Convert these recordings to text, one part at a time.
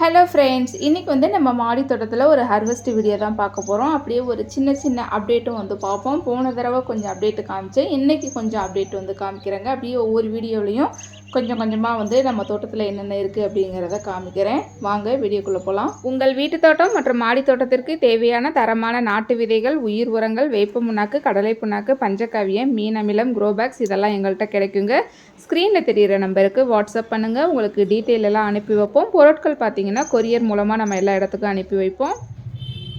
Hello friends இன்றைக்கி வந்து நம்ம மாடி தோட்டத்தில் ஒரு ஹார்வெஸ்ட் வீடியோ தான் பார்க்க போகிறோம் அப்படியே ஒரு சின்ன சின்ன அப்டேட்டும் வந்து பார்ப்போம். போன தடவை கொஞ்சம் அப்டேட் காமிச்சேன். இன்றைக்கி கொஞ்சம் அப்டேட் வந்து காமிக்கிறேங்க. அப்படியே ஒவ்வொரு வீடியோலையும் கொஞ்சம் கொஞ்சமாக வந்து நம்ம தோட்டத்தில் என்னென்ன இருக்குது அப்படிங்கிறத காமிக்கிறேன். வாங்க வீடியோக்குள்ளே போகலாம் உங்கள் வீட்டு தோட்டம் மற்றும் மாடி தோட்டத்திற்கு தேவையான தரமான நாட்டு விதைகள் உயிர் உரங்கள் வேப்ப புண்ணாக்கு கடலை புண்ணாக்கு பஞ்சக்காவியம் மீன் அமிலம் குரோபேக்ஸ் இதெல்லாம் எங்கள்கிட்ட கிடைக்குங்க. ஸ்க்ரீனில் தெரிகிற நம்பருக்கு வாட்ஸ்அப் பண்ணுங்கள் உங்களுக்கு டீட்டெயில் எல்லாம் அனுப்பி வைப்போம். பொருட்கள் பார்த்தீங்கன்னா கொரியர் மூலமாக நம்ம எல்லா இடத்துக்கும் அனுப்பி வைப்போம்.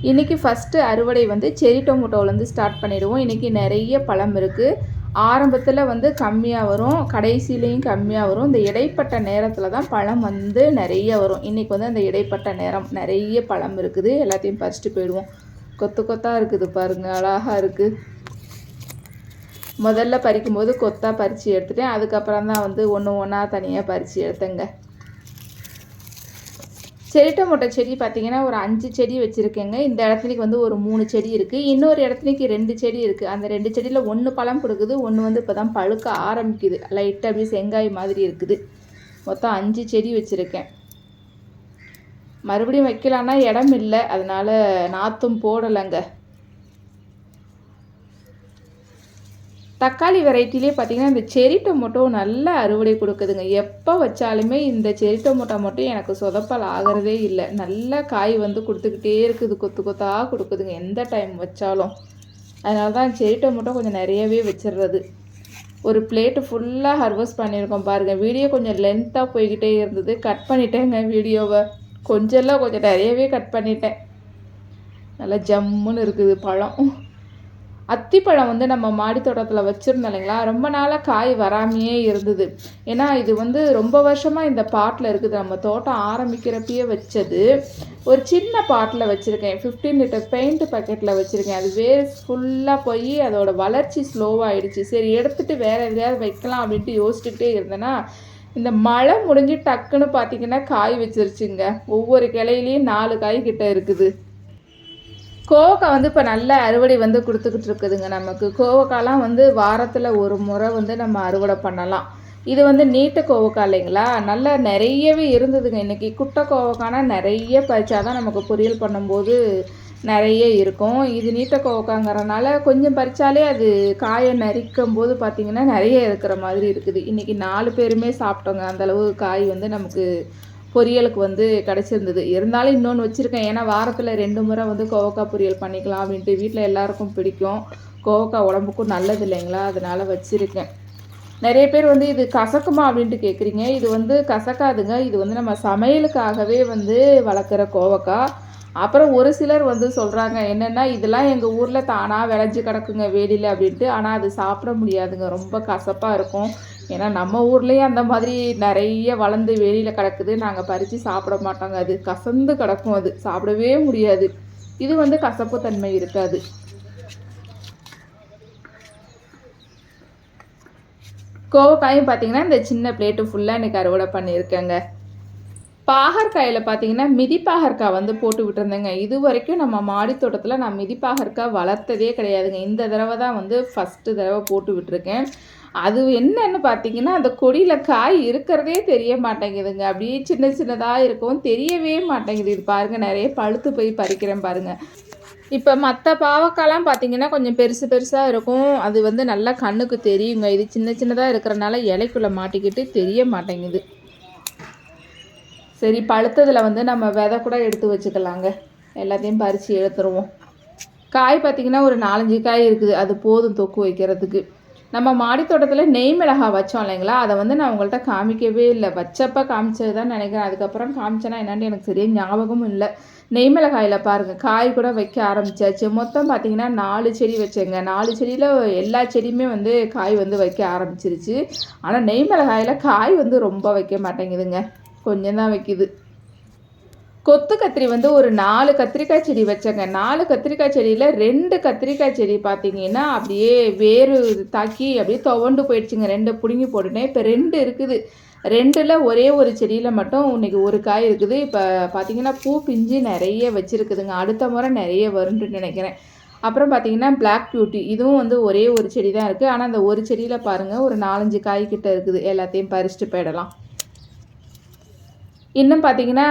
இன்றைக்கி ஃபஸ்ட்டு அறுவடை வந்து செரி டொமோட்டோவிலேருந்து ஸ்டார்ட் பண்ணிடுவோம். இன்றைக்கி நிறைய பழம் இருக்குது ஆரம்பத்தில் வந்து கம்மியாக வரும். கடைசியிலையும் கம்மியாக வரும். இந்த இடைப்பட்ட நேரத்தில் தான் பழம் வந்து நிறைய வரும். இன்றைக்கி வந்து அந்த இடைப்பட்ட நேரம் நிறைய பழம் இருக்குது. எல்லாத்தையும் பறிச்சுட்டு போயிடுவோம். கொத்து கொத்தாக இருக்குது பாருங்கள் அழகாக இருக்குது முதல்ல பறிக்கும்போது கொத்தாக பறித்து எடுத்துட்டேன். அதுக்கப்புறம் தான் வந்து ஒன்று ஒன்றா தனியாக பறித்து எடுத்தேங்க. செடி மொட்டை செடி பார்த்தீங்கன்னா ஒரு அஞ்சு செடி வச்சுருக்கேங்க. இந்த இடத்துலைக்கு வந்து ஒரு மூணு செடி இருக்குது இன்னொரு இடத்துலைக்கு ரெண்டு செடி இருக்குது அந்த ரெண்டு செடியில் ஒன்று பழம் கொடுக்குது ஒன்று வந்து இப்போ தான் பழுக்க ஆரம்பிக்குது. லைட்டாக அப்படியே செங்காய் மாதிரி இருக்குது. மொத்தம் அஞ்சு செடி வச்சுருக்கேன். மறுபடியும் வைக்கலான்னா இடம் இல்லை. அதனால் நாற்றும் போடலைங்க. தக்காளி வெரைட்டிலே பார்த்தீங்கன்னா இந்த செரி டொமோட்டோ நல்ல அறுவடை கொடுக்குதுங்க. எப்போ வச்சாலுமே இந்த செரி டொமோட்டோ மட்டும் எனக்கு சொதப்பல் ஆகிறதே இல்லை. நல்ல காய் வந்து கொடுத்துக்கிட்டே இருக்குது. கொத்து கொத்தாக கொடுக்குதுங்க. எந்த டைம் வச்சாலும். அதனால தான் செரி டொமோட்டோ கொஞ்சம் நிறையவே வச்சிடுறது. ஒரு பிளேட்டு ஃபுல்லாக ஹர்வஸ்ட் பண்ணியிருக்கோம் பாருங்கள் வீடியோ கொஞ்சம் லென்த்தாக போய்கிட்டே இருந்தது. கட் பண்ணிட்டேங்க வீடியோவை. கொஞ்சம்லாம் கொஞ்சம் நிறையவே கட் பண்ணிட்டேன். நல்லா ஜம்முன்னு இருக்குது பழம். அத்திப்பழம் வந்து நம்ம மாடி தோட்டத்தில் வச்சுருந்தோம் இல்லைங்களா? ரொம்ப நாளாக காய் வராமையே இருந்தது. ஏன்னா இது வந்து ரொம்ப வருஷமாக இந்த பாட்டில் இருக்குது. நம்ம தோட்டம் ஆரம்பிக்கிறப்பயே வச்சது. ஒரு சின்ன பாட்டில் வச்சுருக்கேன். ஃபிஃப்டீன் லிட்டர் பெயிண்ட் பக்கெட்டில் வச்சுருக்கேன். அது வேர் ஃபுல்லாக போய் அதோட வளர்ச்சி ஸ்லோவாகிடுச்சு சரி எடுத்துகிட்டு வேறு எதையாவது வைக்கலாம் அப்படின்ட்டு யோசிச்சுக்கிட்டே இருந்தேன்னா இந்த மழை முடிஞ்சு டக்குன்னு பார்த்தீங்கன்னா காய் வச்சிருச்சுங்க. ஒவ்வொரு கிளையிலையும் நாலு காய் கிட்ட இருக்குது. கோவக்காய் வந்து இப்போ நல்ல அறுவடை வந்து கொடுத்துக்கிட்டு இருக்குதுங்க நமக்கு. கோவக்காய்லாம் வந்து வாரத்தில் ஒரு முறை வந்து நம்ம அறுவடை பண்ணலாம். இது வந்து நீட்ட கோவக்காய் இல்லைங்களா? நல்லா நிறையவே இருந்ததுங்க இன்றைக்கி குட்டை கோவக்காய்னா நிறைய பறிச்சாதான் நமக்கு பொரியல் பண்ணும்போது நிறைய இருக்கும். இது நீட்ட கோவக்காங்கிறனால கொஞ்சம் பறித்தாலே அது காயை நரிக்கும் போது பார்த்திங்கன்னா நிறைய இருக்கிற மாதிரி இருக்குது. இன்றைக்கி நாலு பேருமே சாப்பிட்டோங்க. அந்தளவு காய் வந்து நமக்கு பொரியலுக்கு வந்து கிடச்சிருந்தது. இருந்தாலும் இன்னொன்று வச்சுருக்கேன். ஏன்னா வாரத்தில் ரெண்டு முறை வந்து கோவக்காய் பொரியல் பண்ணிக்கலாம் அப்படின்ட்டு வீட்டில் எல்லாருக்கும் பிடிக்கும். கோவக்காய் உடம்புக்கும் நல்லது இல்லைங்களா? அதனால் வச்சுருக்கேன். நிறைய பேர் வந்து இது கசக்குமா? அப்படின்ட்டு கேட்குறீங்க இது வந்து கசக்காதுங்க. இது வந்து நம்ம சமையலுக்காகவே வந்து வளர்க்குற கோவக்காய். அப்புறம் ஒரு சிலர் வந்து சொல்கிறாங்க என்னென்னா இதெல்லாம் எங்கள் ஊரில் தானாக விளைஞ்சி கிடக்குங்க வேலியில் அப்படின்ட்டு. ஆனால் அது சாப்பிட முடியாதுங்க. ரொம்ப கசப்பாக இருக்கும். ஏன்னா நம்ம ஊர்லேயும் அந்த மாதிரி நிறைய வளர்ந்து வெளியில் கிடக்குது. நாங்கள் பறித்து சாப்பிட மாட்டோங்க. அது கசந்து கிடக்கும் அது. சாப்பிடவே முடியாது. இது வந்து கசப்பு தன்மை இருக்காது. கோவக்காயும் பார்த்தீங்கன்னா இந்த சின்ன பிளேட்டு ஃபுல்லாக எனக்கு அறுவடை பண்ணியிருக்கேங்க. பாகற்காயில் பார்த்தீங்கன்னா மிதிப்பாகற்காய் வந்து போட்டு விட்டுருந்தேங்க. இது வரைக்கும் நம்ம மாடி தோட்டத்தில் நான் மிதிப்பாகற்காய் வளர்த்ததே கிடையாதுங்க. இந்த தடவை தான் வந்து ஃபஸ்ட்டு தடவை போட்டு விட்டுருக்கேன். அது என்னன்னு பார்த்தீங்கன்னா அந்த கொடியில் காய் இருக்கிறதே தெரிய மாட்டேங்குதுங்க. அப்படியே சின்ன சின்னதாக இருக்கும். தெரியவே மாட்டேங்குது. இது பாருங்கள் நிறைய பழுத்து போய் பறிக்கிறேன் பாருங்கள் இப்போ மற்ற பாவக்காய்லாம் பார்த்தீங்கன்னா கொஞ்சம் பெருசு பெருசாக இருக்கும். அது வந்து நல்லா கண்ணுக்கு தெரியுங்க. இது சின்ன சின்னதாக இருக்கிறனால இலைக்குள்ளே மாட்டிக்கிட்டு தெரிய மாட்டேங்குது. சரி பழுத்ததில் வந்து நம்ம விதை கூட எடுத்து வச்சுக்கலாங்க. எல்லாத்தையும் பறித்து எடுத்துருவோம். காய் பார்த்திங்கன்னா ஒரு நாலஞ்சு காய் இருக்குது. அது போதும் தொக்கு வைக்கிறதுக்கு. நம்ம மாடித்தோட்டத்தில் நெய் மிளகாய் வச்சோம் இல்லைங்களா? அதை வந்து நான் உங்கள்கிட்ட காமிக்கவே இல்லை. வச்சப்போ காமிச்சது தான் நினைக்கிறேன். அதுக்கப்புறம் காமிச்சேன்னா என்னான்னு எனக்கு சரியாக ஞாபகமும் இல்லை. நெய் மிளகாயில் பாருங்கள் காய் கூட வைக்க ஆரம்பிச்சாச்சு. மொத்தம் பார்த்திங்கன்னா நாலு செடி வச்சேங்க. நாலு செடியில் எல்லா செடியுமே வந்து காய் வந்து வைக்க ஆரம்பிச்சிருச்சு. ஆனால் நெய் மிளகாயில் காய் வந்து ரொம்ப வைக்க மாட்டேங்குதுங்க. கொஞ்சம் தான் வைக்குது. கொத்து கத்திரி வந்து ஒரு நாலு கத்திரிக்காய் செடி வச்சேங்க. நாலு கத்திரிக்காய் செடியில் ரெண்டு கத்திரிக்காய் செடி பார்த்தீங்கன்னா அப்படியே வேறு தாக்கி அப்படியே துவண்டு போயிடுச்சுங்க. ரெண்டு பிடுங்கி போட்டுட்டேன் இப்போ ரெண்டு இருக்குது. ரெண்டில் ஒரே ஒரு செடியில் மட்டும் இன்றைக்கி ஒரு காய் இருக்குது. இப்போ பார்த்தீங்கன்னா பூ பிஞ்சு நிறைய வச்சுருக்குதுங்க. அடுத்த முறை நிறைய வரும்னு நினைக்கிறேன். அப்புறம் பார்த்தீங்கன்னா பிளாக் பியூட்டி இதுவும் வந்து ஒரே ஒரு செடி தான் இருக்குது ஆனால் அந்த ஒரு செடியில் பாருங்கள் ஒரு நாலஞ்சு காய் கிட்ட இருக்குது. எல்லாத்தையும் பறிச்சுட்டு போயிடலாம். இன்னும் பார்த்தீங்கன்னா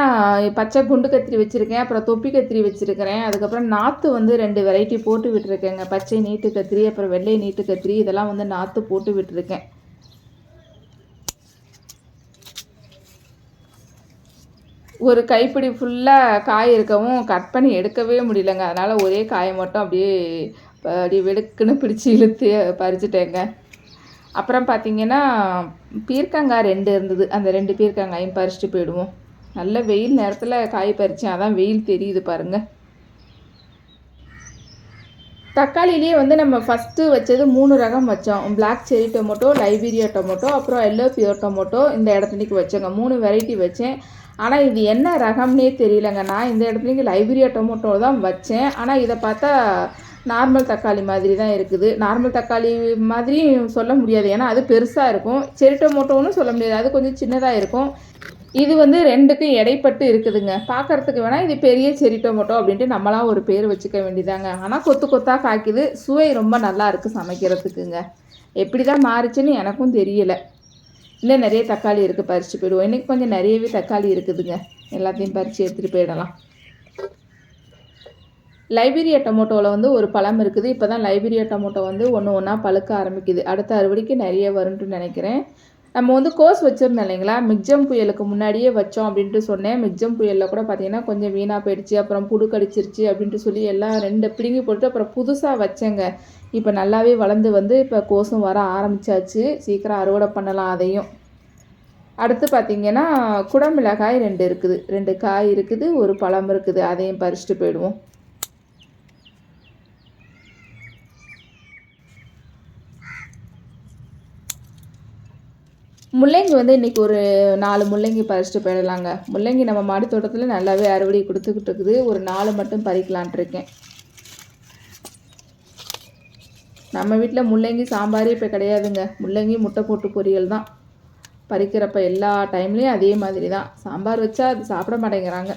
பச்சை குண்டு கத்திரி வச்சுருக்கேன் அப்புறம் தொப்பி கத்திரி வச்சுருக்கிறேன். அதுக்கப்புறம் நாற்று வந்து ரெண்டு வெரைட்டி போட்டு விட்டுருக்கேங்க. பச்சை நீட்டு கத்திரி அப்புறம் வெள்ளை நீட்டு கத்திரி இதெல்லாம் வந்து நாற்று போட்டு விட்டுருக்கேன். ஒரு கைப்பிடி ஃபுல்லாக காய் இருக்கவும் கட் பண்ணி எடுக்கவே முடியலங்க. அதனால் ஒரே காயை மட்டும் அப்படியே அப்படி வெடுக்குன்னு பிடிச்சி இழுத்து பறிச்சுட்டேங்க. அப்புறம் பார்த்தீங்கன்னா பீர்க்கங்காய் ரெண்டு இருந்தது. அந்த ரெண்டு பீர்க்கங்காயும் பறிச்சுட்டு போயிடுவோம். நல்ல வெயில் நேரத்தில் காய் பறித்தேன் அதான் வெயில் தெரியுது பாருங்கள் தக்காளிலேயே வந்து நம்ம ஃபஸ்ட்டு வச்சது மூணு ரகம் வச்சோம். Black cherry tomato Liberia tomato அப்புறம் எல்லோ பியூர் டொமோட்டோ இந்த இடத்துலைக்கு வச்சோங்க. மூணு வெரைட்டி வச்சேன். ஆனால் இது என்ன ரகம்னே தெரியலங்க. நான் இந்த இடத்துலைக்கு லைபீரியா டொமோட்டோ தான் வச்சேன். ஆனால் இதை பார்த்தா நார்மல் தக்காளி மாதிரி தான் இருக்குது. நார்மல் தக்காளி மாதிரி சொல்ல முடியாது. ஏன்னா அது பெருசாக இருக்கும். செரிட்டோ மோட்டோன்னு சொல்ல முடியாது. அது கொஞ்சம் சின்னதாக இருக்கும். இது வந்து ரெண்டுக்கும் இடைப்பட்டு இருக்குதுங்க. பார்க்குறதுக்கு வேணால் இது பெரிய செரி டொமேட்டோ அப்படின்ட்டு நம்மளாம் ஒரு பேர் வச்சுக்க வேண்டியதாங்க. ஆனால் கொத்து கொத்தாக காய்க்குது. சுவை ரொம்ப நல்லா இருக்குது சமைக்கிறதுக்குங்க. எப்படி தான் மாறுச்சுன்னு எனக்கும் தெரியலை. இன்னும் நிறைய தக்காளி இருக்குது பறித்து போயிடுவோம். இன்றைக்கி கொஞ்சம் நிறையவே தக்காளி இருக்குதுங்க. எல்லாத்தையும் பறித்து எடுத்துகிட்டு போயிடலாம். லைபீரியா டொமோட்டோவில் வந்து ஒரு பழம் இருக்குது. இப்போ தான் லைபீரியா டொமோட்டோ வந்து ஒன்று ஒன்றா பழுக்க ஆரம்பிக்குது. அடுத்த அறுவடைக்கு நிறைய வரும்னு நினைக்கிறேன். நம்ம வந்து கோஸ் வச்சுருந்தோம் இல்லைங்களா? மிக்ஜம் புயலுக்கு முன்னாடியே வச்சோம் அப்படின்ட்டு சொன்னேன். மிக்ஜம் புயலில் கூட பார்த்தீங்கன்னா கொஞ்சம் வீணாக போயிடுச்சு. அப்புறம் புடு கடிச்சிருச்சு அப்படின்ட்டு சொல்லி எல்லாம் ரெண்டு பிடுங்கி போட்டு அப்புறம் புதுசாக வச்சேங்க. இப்போ நல்லாவே வளர்ந்து வந்து இப்போ கோஸும் வர ஆரம்பிச்சாச்சு. சீக்கிரம் அறுவடை பண்ணலாம் அதையும். அடுத்து பார்த்திங்கன்னா குடமிளகாய் ரெண்டு இருக்குது. ரெண்டு காய் இருக்குது ஒரு பழம் இருக்குது. அதையும் பறிச்சுட்டு போயிடுவோம். முள்ளங்கி வந்து இன்றைக்கி ஒரு நாலு முள்ளங்கி பறிச்சுட்டு போயிடலாங்க. முள்ளங்கி நம்ம மாடி தோட்டத்தில் நல்லாவே அறுவடை கொடுத்துக்கிட்டு இருக்குது. ஒரு நாலு மட்டும் பறிக்கலான்ட்டு இருக்கேன். நம்ம வீட்டில் முள்ளங்கி சாம்பாரே இப்போ கிடையாதுங்க. முள்ளங்கி முட்டை போட்டு பொரியல் தான். பறிக்கிறப்ப எல்லா டைம்லேயும் அதே மாதிரி தான் சாம்பார் வச்சா அது சாப்பிட மாட்டேங்கிறாங்க.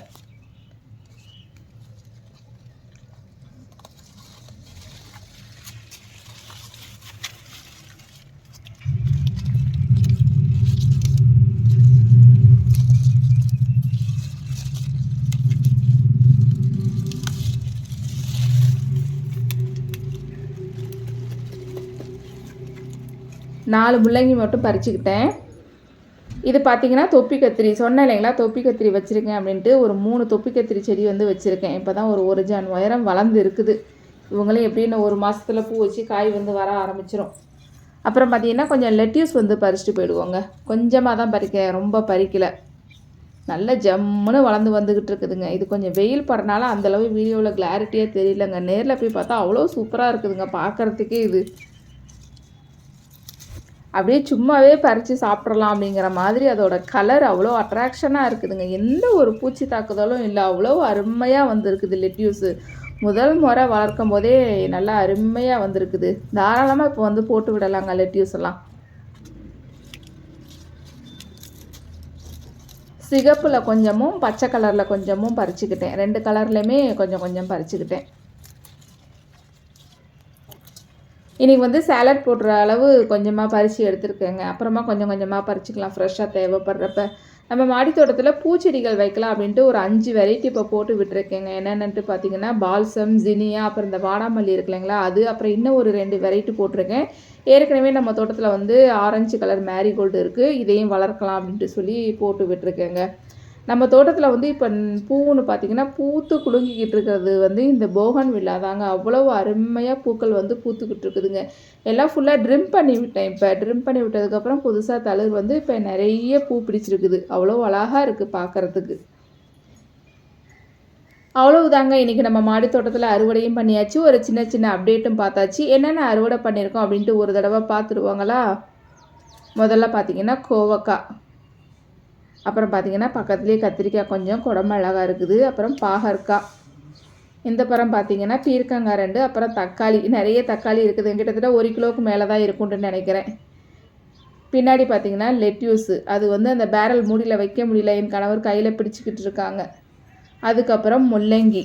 நாலு முள்ளங்கி மட்டும் பறிச்சுக்கிட்டேன். இது பார்த்தீங்கன்னா தொப்பி கத்திரி. சொன்னேன் இல்லைங்களா தொப்பி கத்திரி வச்சுருக்கேன் அப்படின்ட்டு ஒரு மூணு தொப்பி கத்திரி செடி வந்து வச்சுருக்கேன். இப்போ தான் ஒரு ஒரு ஜான் உயரம் வளர்ந்து இருக்குது. இவங்களே எப்படின்னு ஒரு மாதத்தில் பூ வச்சு காய் வந்து வர ஆரம்பிச்சிடும் அப்புறம் பார்த்தீங்கன்னா கொஞ்சம் லெட்யூஸ் வந்து பறிச்சுட்டு போயிடுவோங்க. கொஞ்சமாக தான் பறிக்க ரொம்ப பறிக்கலை. நல்ல ஜம்முன்னு வளர்ந்து வந்துக்கிட்டு இருக்குதுங்க. இது கொஞ்சம் வெயில் படுறனால அந்தளவு வீடியோவில் கிளாரிட்டியாக தெரியலங்க. நேரில் போய் பார்த்தா அவ்வளோ சூப்பராக இருக்குதுங்க. பார்க்குறதுக்கே இது. அப்படியே சும்மாவே பறித்து சாப்பிட்றலாம் அப்படிங்கிற மாதிரி அதோட கலர் அவ்வளோ அட்ராக்ஷனாக இருக்குதுங்க. எந்த ஒரு பூச்சி தாக்குதலும் இல்லை. அவ்வளோ அருமையாக வந்திருக்குது லெட்யூஸு. முதல் முறை வளர்க்கும் போதே நல்லா அருமையாக வந்திருக்குது. தாராளமாக இப்போ வந்து போட்டு விடலாங்க லெட்யூஸ் எல்லாம். சிகப்பில் கொஞ்சமும் பச்சை கலரில் கொஞ்சமும் பறிச்சுக்கிட்டேன். ரெண்டு கலர்லையுமே கொஞ்சம் கொஞ்சம் பறிச்சுக்கிட்டேன். இன்றைக்கி வந்து சேலட் போடுற அளவு கொஞ்சமாக பறித்து எடுத்துருக்கேங்க. அப்புறமா கொஞ்சம் கொஞ்சமாக பறிச்சிக்கலாம். ஃப்ரெஷ்ஷாக தேவைப்படுறப்ப. நம்ம மாடி தோட்டத்தில் பூச்செடிகள் வைக்கலாம் அப்படின்ட்டு ஒரு அஞ்சு வெரைட்டி இப்போ போட்டு விட்டுருக்கேங்க. என்னென்னட்டு பார்த்தீங்கன்னா பால்சம் ஜினியா அப்புறம் இந்த வாடாமல்லி இருக்கு இல்லைங்களா அது அப்புறம் இன்னும் ஒரு ரெண்டு வெரைட்டி போட்டிருக்கேன். ஏற்கனவே நம்ம தோட்டத்தில் வந்து ஆரஞ்சு கலர் மேரிகோல்டு இருக்குது இதையும் வளர்க்கலாம் அப்படின்ட்டு சொல்லி போட்டு விட்டுருக்கேங்க. நம்ம தோட்டத்தில் வந்து இப்போ பூன்னு பார்த்தீங்கன்னா பூத்து குலுங்கிக்கிட்டு இருக்கிறது வந்து இந்த போகன் வில்லா தாங்க. அவ்வளோ அருமையாக பூக்கள் வந்து பூத்துக்கிட்டு இருக்குதுங்க. எல்லாம் ஃபுல்லாக ட்ரிம் பண்ணி விட்டேன் இப்போ. ட்ரிம் பண்ணி விட்டதுக்கப்புறம் புதுசாக தளிர் வந்து இப்போ நிறைய பூ பிடிச்சிருக்குது. அவ்வளோ அழகாக இருக்குது பார்க்குறதுக்கு அவ்வளவுதாங்க. இன்றைக்கி நம்ம மாடி தோட்டத்தில் அறுவடையும் பண்ணியாச்சு. ஒரு சின்ன சின்ன அப்டேட்டும் பார்த்தாச்சு. என்னென்ன அறுவடை பண்ணியிருக்கோம் அப்படின்ட்டு ஒரு தடவை பார்த்துருவாங்களா? முதல்ல பார்த்தீங்கன்னா கோவக்காய். அப்புறம் பார்த்திங்கன்னா பக்கத்துலேயே கத்திரிக்காய் கொஞ்சம் குடமிளகா இருக்குது. அப்புறம் பாகற்காய். இந்த பரம் பார்த்திங்கன்னா பீர்க்கங்காய் ரெண்டு அப்புறம் தக்காளி. நிறைய தக்காளி இருக்குது. கிட்டத்தட்ட ஒரு கிலோவுக்கு மேலே தான் இருக்கும்னு நினைக்கிறேன். பின்னாடி பார்த்தீங்கன்னா லெட்யூஸு அது வந்து அந்த பேரல் மூடியில் வைக்க முடியல. என் கணவர் கையில் பிடிச்சிக்கிட்டு இருக்காங்க. அதுக்கப்புறம் முள்ளங்கி.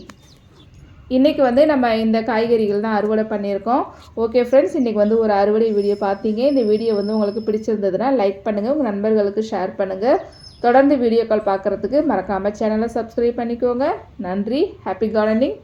இன்றைக்கி வந்து நம்ம இந்த காய்கறிகள் தான் அறுவடை பண்ணியிருக்கோம். ஓகே ஃப்ரெண்ட்ஸ் இன்றைக்கி வந்து ஒரு அறுவடை வீடியோ பார்த்தீங்க. இந்த வீடியோ வந்து உங்களுக்கு பிடிச்சிருந்ததுன்னா லைக் பண்ணுங்கள் உங்கள் நண்பர்களுக்கு ஷேர் பண்ணுங்கள் தொடர்ந்து வீடியோக்கள் பார்க்குறதுக்கு மறக்காமல் சேனலை சப்ஸ்கிரைப் பண்ணிக்கோங்க. நன்றி. Happy gardening